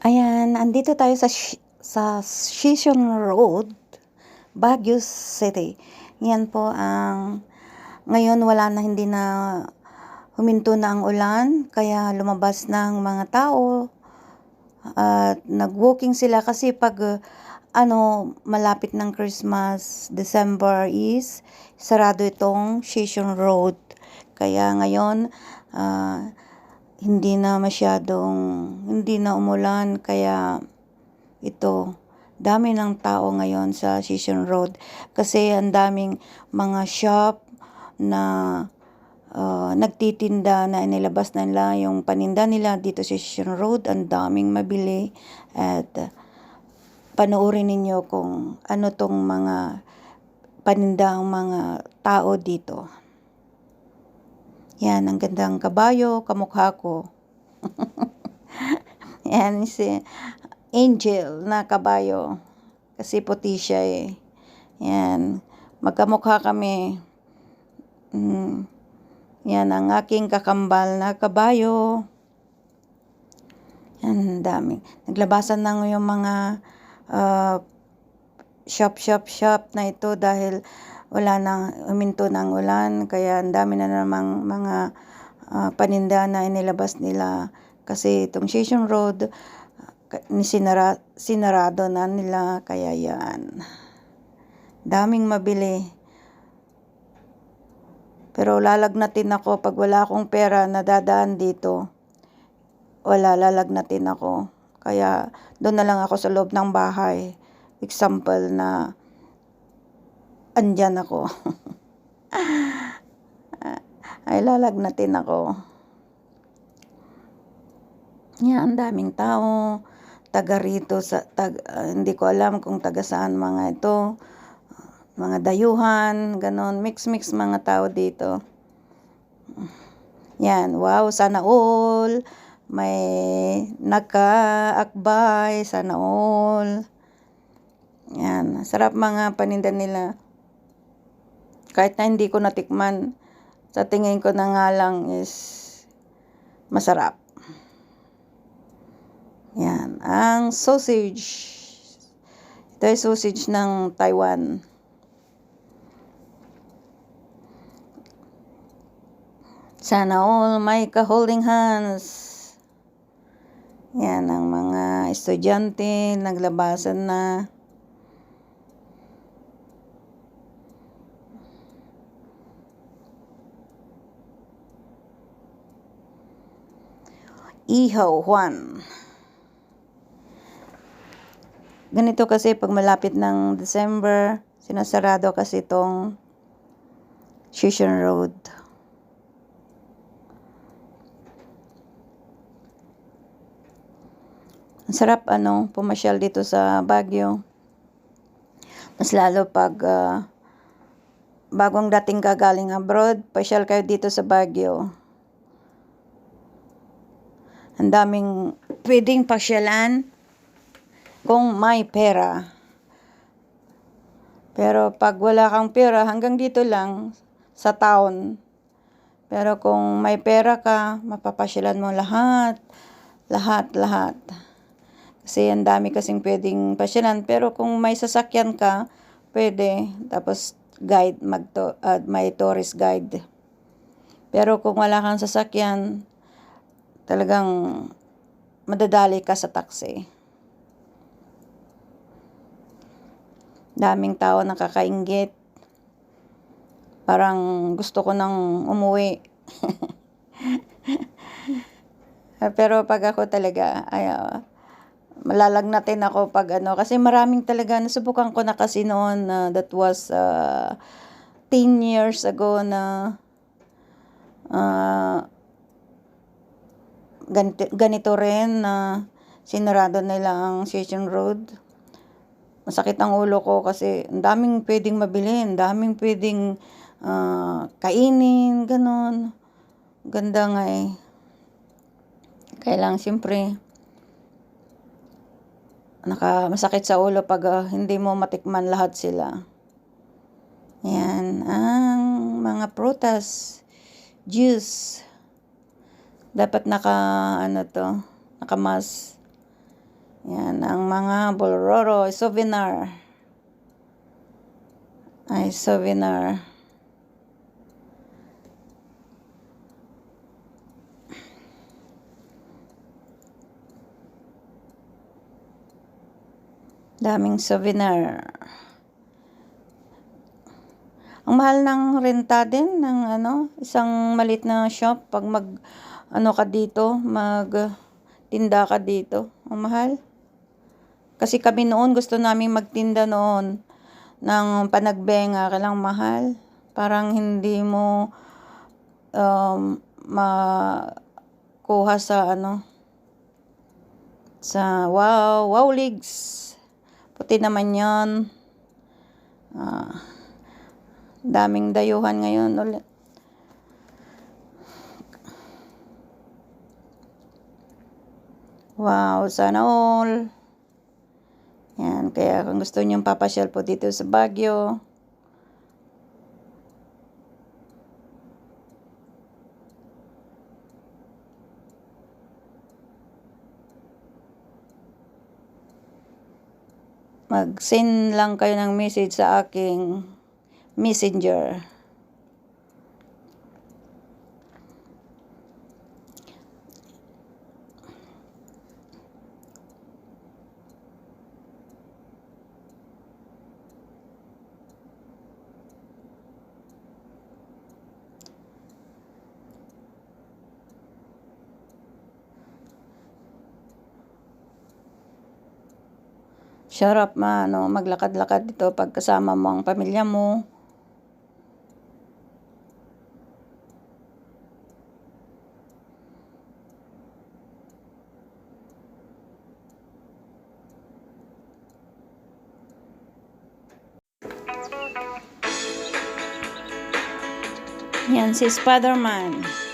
Ayan, andito tayo sa sa Sison Road, Baguio City. Yan po ang ngayon wala na hindi na huminto na ang ulan kaya lumabas ng mga tao at nag-walking sila kasi pag uh, ano malapit ng Christmas, December is sarado itong Sison Road. Kaya ngayon ah, hindi na masyadong hindi na umulan kaya ito dami ng tao ngayon sa Sison Road kasi ang daming mga shop na ah, nagtitinda na inilabas na nila yung paninda nila dito sa Sison Road ang daming mabili at panoorin ninyo kung ano tong mga paninda ang mga tao dito. Yan, ang gandang kabayo, kamukha ko. Yan, si Angel na kabayo. Kasi puti siya eh. Yan, magkamukha kami. Mm. Yan, ang aking kakambal na kabayo. Yan, dami. Naglabasan na yung mga ah, shop, shop, shop na ito dahil wala nang huminto ng ulan kaya ang dami na namang mga ah, paninda na inilabas nila. Kasi itong Station Road ah, ni sinara, sinarado na nila kaya yan. Daming mabili. Pero lalagnatin ako pag wala akong pera na dadaan dito wala lalagnatin ako. Kaya doon na lang ako sa loob ng bahay. Example na andyan ako. Ay lalagnatin ako. Yan, ang daming tao. Taga rito sa, tag, ah, hindi ko alam kung taga saan mga ito. Mga dayuhan, ganon. Mix-mix mga tao dito. Yan, wow, sana all. May nakaakbay, sana all. Yan, sarap mga paninda nila kahit na hindi ko natikman, sa tingin ko na nga lang is masarap. Yan. Ang sausage. Ito ay sausage ng Taiwan. Sana all may ka-holding hands. Yan ang mga estudyante, naglabasan na. Ihaw Juan. Ganito kasi pag malapit ng December, sinasarado kasi itong Shishan Road. Ang sarap ano, pumasyal dito sa Baguio. Mas lalo pag ah, bagong dating ka galing abroad, pasyal kayo dito sa Baguio. Ang daming pwedeng pasyalan kung may pera. Pero pag wala kang pera, hanggang dito lang sa town. Pero kung may pera ka, mapapasyalan mo lahat. Lahat, lahat. Kasi ang dami kasing pwedeng pasyalan. Pero kung may sasakyan ka, pwede. Tapos guide, mag uh, may tourist guide. Pero kung wala kang sasakyan, talagang madadali ka sa taxi. Daming tao nakakaingit. Parang gusto ko nang umuwi. Pero pag ako talaga, ay, uh, malalagnatin ako pag ano. Kasi maraming talaga, nasubukan ko na kasi noon, uh, that was uh, 10 years ago na uh, ganito, ganito rin na sinarado nila ang Station Road. Masakit ang ulo ko kasi ang daming pwedeng mabili, ang daming pwedeng uh, kainin, ganon. Ganda nga eh. Kailang siyempre, naka, masakit sa ulo pag uh, hindi mo matikman lahat sila. Yan, ang mga prutas, juice, dapat naka, ano to, nakamas. Yan, ang mga Bolororo souvenir. Ay, souvenir. Daming souvenir. Ang mahal ng renta din ng ano, isang malit na shop pag mag ano ka dito, mag tinda ka dito. Ang mahal. Kasi kami noon gusto namin magtinda noon ng panagbenga, kailang mahal. Parang hindi mo um, makuha sa ano sa wow, wow leagues. Puti naman yon. Ah, daming dayuhan ngayon ulit. Wow, sana all. Yan, kaya kung gusto niyong papasyal po dito sa Baguio, mag-send lang kayo ng message sa aking messenger. Sarap ma, ano, maglakad-lakad dito pag kasama mo ang pamilya mo. Yan si Spider-Man.